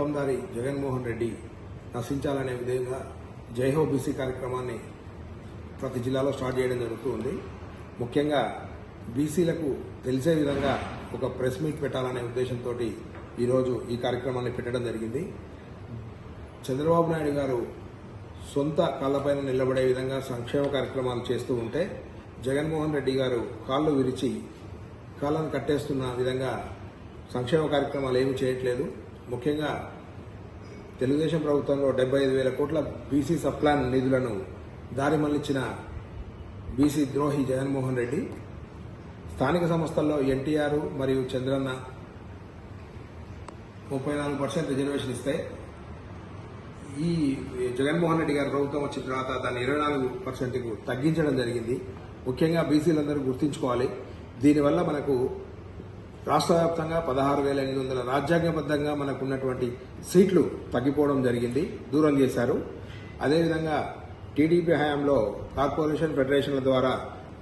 పెత్తందారి జగన్మోహన్ రెడ్డి నశించాలనే విధంగా జైహో బీసీ కార్యక్రమాన్ని ప్రతి జిల్లాలో స్టార్ట్ చేయడం జరుగుతుంది. ముఖ్యంగా బీసీలకు తెలిసే విధంగా ఒక ప్రెస్ మీట్ పెట్టాలనే ఉద్దేశంతో ఈరోజు ఈ కార్యక్రమాన్ని పెట్టడం జరిగింది. చంద్రబాబు నాయుడు గారు సొంత కాళ్ళపైన నిలబడే విధంగా సంక్షేమ కార్యక్రమాలు చేస్తూ ఉంటే జగన్మోహన్ రెడ్డి గారు కాళ్ళు విరిచి కాళ్ళను కట్టేస్తున్న విధంగా సంక్షేమ కార్యక్రమాలు ఏమీ చేయట్లేదు. ముఖ్యంగా తెలుగుదేశం ప్రభుత్వంలో డెబ్బై ఐదు వేల కోట్ల బీసీ సప్లాన్ నిధులను దారి మళ్ళించిన బీసీ ద్రోహి జగన్మోహన్ రెడ్డి స్థానిక సంస్థల్లో ఎన్టీఆర్ మరియు చంద్రన్న ముప్పై నాలుగు పర్సెంట్ రిజర్వేషన్ ఇస్తే ఈ జగన్మోహన్ రెడ్డి గారి ప్రభుత్వం వచ్చిన తర్వాత దాన్ని ఇరవై నాలుగు పర్సెంట్కు తగ్గించడం జరిగింది. ముఖ్యంగా బీసీలందరూ గుర్తుంచుకోవాలి. దీనివల్ల మనకు రాష్ట్ర వ్యాప్తంగా పదహారు వేల ఎనిమిది వందల రాజ్యాంగబద్ధంగా మనకు ఉన్నటువంటి సీట్లు తగ్గిపోవడం జరిగింది దూరం చేశారు. అదేవిధంగా టీడీపీ హయాంలో కార్పొరేషన్ ఫెడరేషన్ల ద్వారా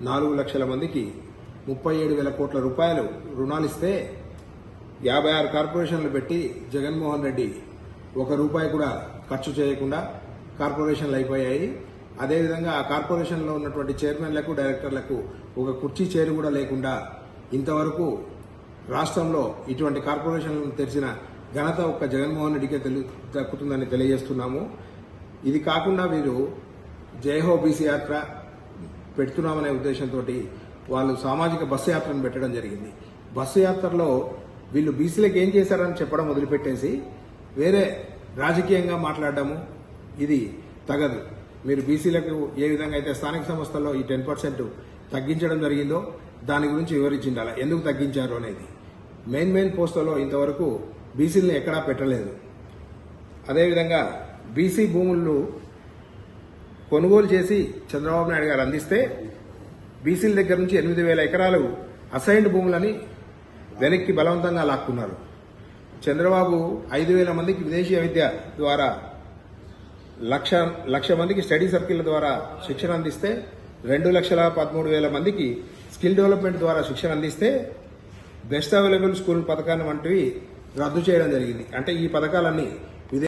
నాలుగు లక్షల మందికి ముప్పై ఏడు వేల కోట్ల రూపాయలు రుణాలు ఇస్తే యాభై ఆరు కార్పొరేషన్లు పెట్టి జగన్మోహన్ రెడ్డి ఒక రూపాయి కూడా ఖర్చు చేయకుండా కార్పొరేషన్లు అయిపోయాయి. అదేవిధంగా ఆ కార్పొరేషన్లో ఉన్నటువంటి చైర్మన్లకు డైరెక్టర్లకు ఒక కుర్చీ చైర్ కూడా లేకుండా ఇంతవరకు రాష్ట్రంలో ఇటువంటి కార్పొరేషన్లను తెరిచిన ఘనత ఒక్క జగన్మోహన్ రెడ్డికే తెలు దక్కుతుందని తెలియజేస్తున్నాము. ఇది కాకుండా వీరు జయహో బీసీ యాత్ర పెడుతున్నామనే ఉద్దేశంతో వాళ్ళు సామాజిక బస్సు యాత్రను పెట్టడం జరిగింది. బస్సు యాత్రలో వీళ్ళు బీసీలకు ఏం చేశారని చెప్పడం వదిలిపెట్టేసి వేరే రాజకీయంగా మాట్లాడడము ఇది తగదు. మీరు బీసీలకు ఏ విధంగా అయితే స్థానిక సంస్థల్లో ఈ టెన్ పర్సెంట్ తగ్గించడం జరిగిందో దాని గురించి వివరించిండాలి ఎందుకు తగ్గించారు అనేది. మెయిన్ మెయిన్ పోస్టులలో ఇంతవరకు బీసీలను ఎక్కడా పెట్టలేదు. అదేవిధంగా బీసీ భూములను కొనుగోలు చేసి చంద్రబాబు నాయుడు గారు అందిస్తే బీసీల దగ్గర నుంచి ఎనిమిది వేల ఎకరాలు అసైన్డ్ భూములని వెనక్కి బలవంతంగా లాక్కున్నారు. చంద్రబాబు ఐదు వేల మందికి విదేశీ విద్య ద్వారా లక్ష లక్ష మందికి స్టడీ సర్కిల్ ద్వారా శిక్షణ అందిస్తే రెండు లక్షల పదమూడు వేల మందికి స్కిల్ డెవలప్మెంట్ ద్వారా శిక్షణ అందిస్తే బెస్ట్ అవైలబుల్ స్కూల్ పథకాన్ని వంటివి రద్దు చేయడం జరిగింది. అంటే ఈ పథకాలన్నీ